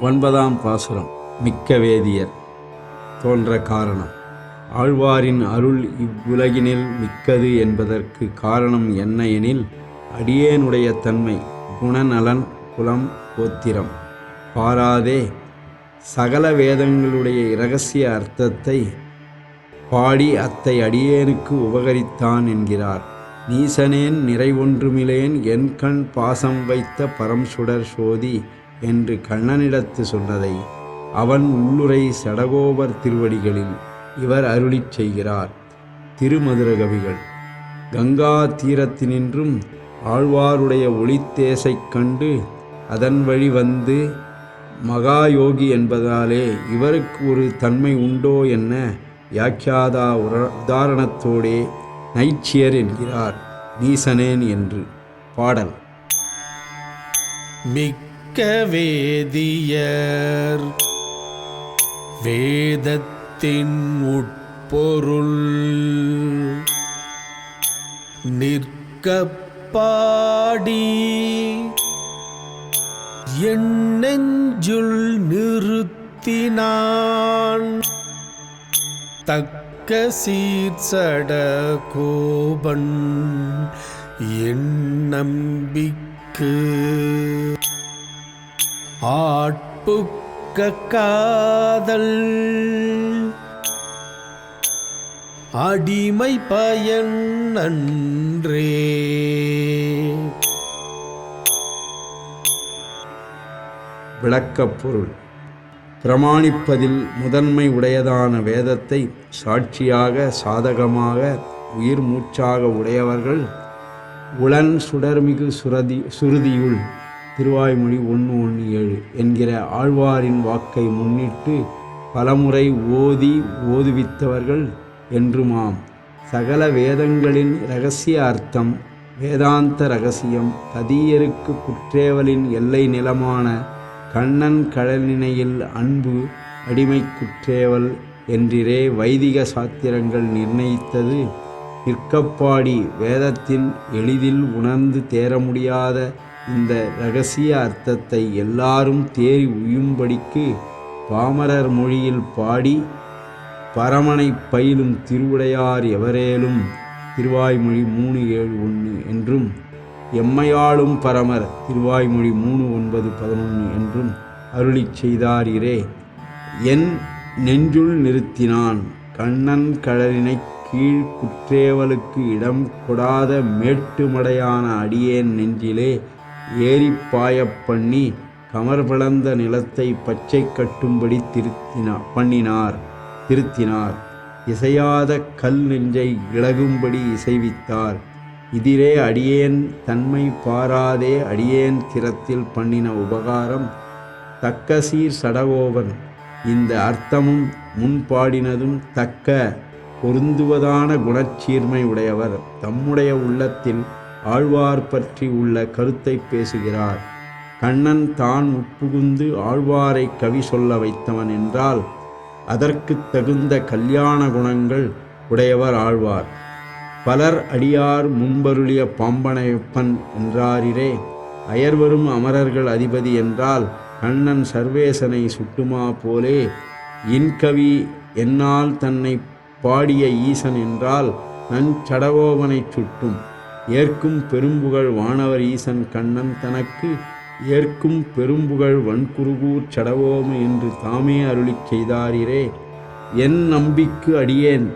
ஒன்பதாம் பாசுரம். மிக்க வேதியர். தோன்ற காரணம். ஆழ்வாரின் அருள் இவ்வுலகினில் மிக்கது என்பதற்கு காரணம் என்ன எனில் அடியேனுடைய தன்மை குணநலன் குலம் கோத்திரம். பாராதே சகல வேதங்களுடைய இரகசிய அர்த்தத்தை பாடி அத்தை அடியேனுக்கு உபகரித்தான் என்கிறார். நீசனேன் நிறைவொன்றுமிலேன் என் கண் பாசம் வைத்த பரம்சுடர் சோதி என்று கண்ணனிடத்து சொன்னதை அவன் உள்ளுரை சடகோபர் திருவடிகளில் இவர் அருளிச் செய்கிறார். திருமதுரகவிகள் கங்கா தீரத்தினின்றும் ஆழ்வாருடைய ஒளித்தேசைக் கண்டு அதன் வழி வந்து மகாயோகி என்பதாலே இவருக்கு ஒரு தன்மை உண்டோ என்ன யாக்கியாதா உதாரணத்தோடே நைச்சியர் என்கிறார். நீசனேன் என்று. பாடல். மிக்க வேதியர் வேதத்தின் உட்பொருள் நிற்கப்பாடி. என் நெஞ்சுள் நிறுத்தினான். தக்க சீர்சட கோபன் என் நம்பிக்கு. ஆட்புக்க காதல் அடிமை பயன் நன்றே. விளக்கப் பொருள். பிரமாணிப்பதில் முதன்மை உடையதான வேதத்தை சாட்சியாக சாதகமாக உயிர் மூச்சாக உடையவர்கள் உளன் சுடர்மிகு சுரதி சுருதியுள் திருவாய்மொழி ஒன்று ஒன்று ஏழு என்கிற ஆழ்வாரின் வாக்கை முன்னிட்டு பலமுறை ஓதி ஓதுவித்தவர்கள் என்றுமாம். சகல வேதங்களின் இரகசிய அர்த்தம் வேதாந்த ரகசியம் கதியருக்கு குற்றேவலின் எல்லை நிலமான கண்ணன் கடலினையில் அன்பு அடிமை குற்றேவல் என்றிரே வைதிக சாத்திரங்கள் நிர்ணயித்தது. நிற்கப்பாடி வேதத்தின் எளிதில் உணர்ந்து தேர முடியாத இந்த இரகசிய அர்த்தத்தை எல்லாரும் தேறி உயும்படிக்கு பாமரர் மொழியில் பாடி பரமனை பயிலும் திருவுடையார் எவரேலும் திருவாய்மொழி மூணு ஏழு ஒன்று என்றும் எம்மையாளும் பரமர் திருவாய்மொழி மூணு ஒன்பது பதினொன்று என்றும் அருளிச் செய்தாரிரே என் நெஞ்சுள் நிறுத்தினான் கண்ணன் கடலினை கீழ் குற்றேவலுக்கு இடம் கொடாத மேட்டுமடையான அடியேன் நெஞ்சிலே ஏறிப்பாயப் பண்ணி கமர் பிளந்த நிலத்தை பச்சை கட்டும்படி திருத்தினா பண்ணினார் திருத்தினார். இசையாத கல் நெஞ்சை இழகும்படி இசைவித்தார். இதிலே அடியேன் தன்மை பாராதே அடியேன் திறத்தில் பண்ணின உபகாரம் தக்க சீர் சடகோபன் இந்த அர்த்தமும் முன்பாடினதும் தக்க பொருந்துவதான குணச்சீர்மை உடையவர். தம்முடைய உள்ளத்தில் ஆழ்வார் பற்றி உள்ள கருத்தை பேசுகிறார். கண்ணன் தான் உட்புகுந்து ஆழ்வாரை கவி சொல்ல வைத்தவன் என்றால் அதற்குத் தகுந்த கல்யாண குணங்கள் உடையவர் ஆழ்வார். பலர் அடியார் முன்பருளிய பாம்பனையப்பன் என்றாரிரே அயர்வரும் அமரர்கள் அதிபதி என்றால் கண்ணன் சர்வேசனை சுட்டுமா போலே இன்கவி என்னால் தன்னை பாடிய ஈசன் என்றால் நன் நஞ்சடகோபனைச் சுட்டும். ஏற்கும் பெரும்புகழ் வானவர் ஈசன் கண்ணன் தனக்கு ஏற்கும் பெரும்புகழ் வன்குருகூர் சடவோம் என்று தாமே அருளிச் செய்தாரிரே. என் நம்பிக்கு அடியேன்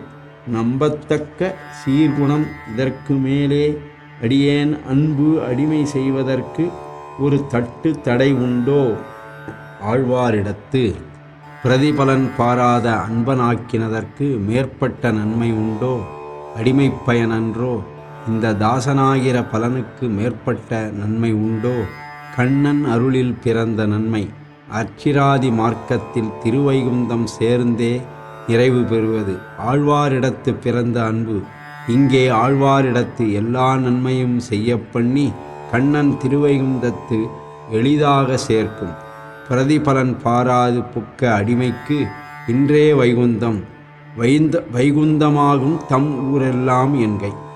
நம்பத்தக்க சீர்குணம் இதற்கு மேலே. அடியேன் அன்பு அடிமை செய்வதற்கு ஒரு தட்டு தடை உண்டோ? ஆழ்வாரிடத்து பிரதிபலன் பாராத அன்பனாக்கினதற்கு மேற்பட்ட நன்மை உண்டோ? அடிமைப் பயனன்றோ இந்த தாசனாகிற பலனுக்கு மேற்பட்ட நன்மை உண்டோ? கண்ணன் அருளில் பிறந்த நன்மை. அச்சிராதி மார்க்கத்தில் திருவைகுந்தம் சேர்ந்தே நிறைவு பெறுவது. ஆழ்வாரிடத்து பிறந்த அன்பு. இங்கே ஆழ்வாரிடத்து எல்லா நன்மையும் செய்யப் பண்ணி கண்ணன் திருவைகுந்தத்து எளிதாக சேர்க்கும். பிரதிபலன் பாராது புக்க அடிமைக்கு இன்றே வைகுந்தம். வைந்த வைகுந்தமாகும் தம் ஊரெல்லாம் என்கை.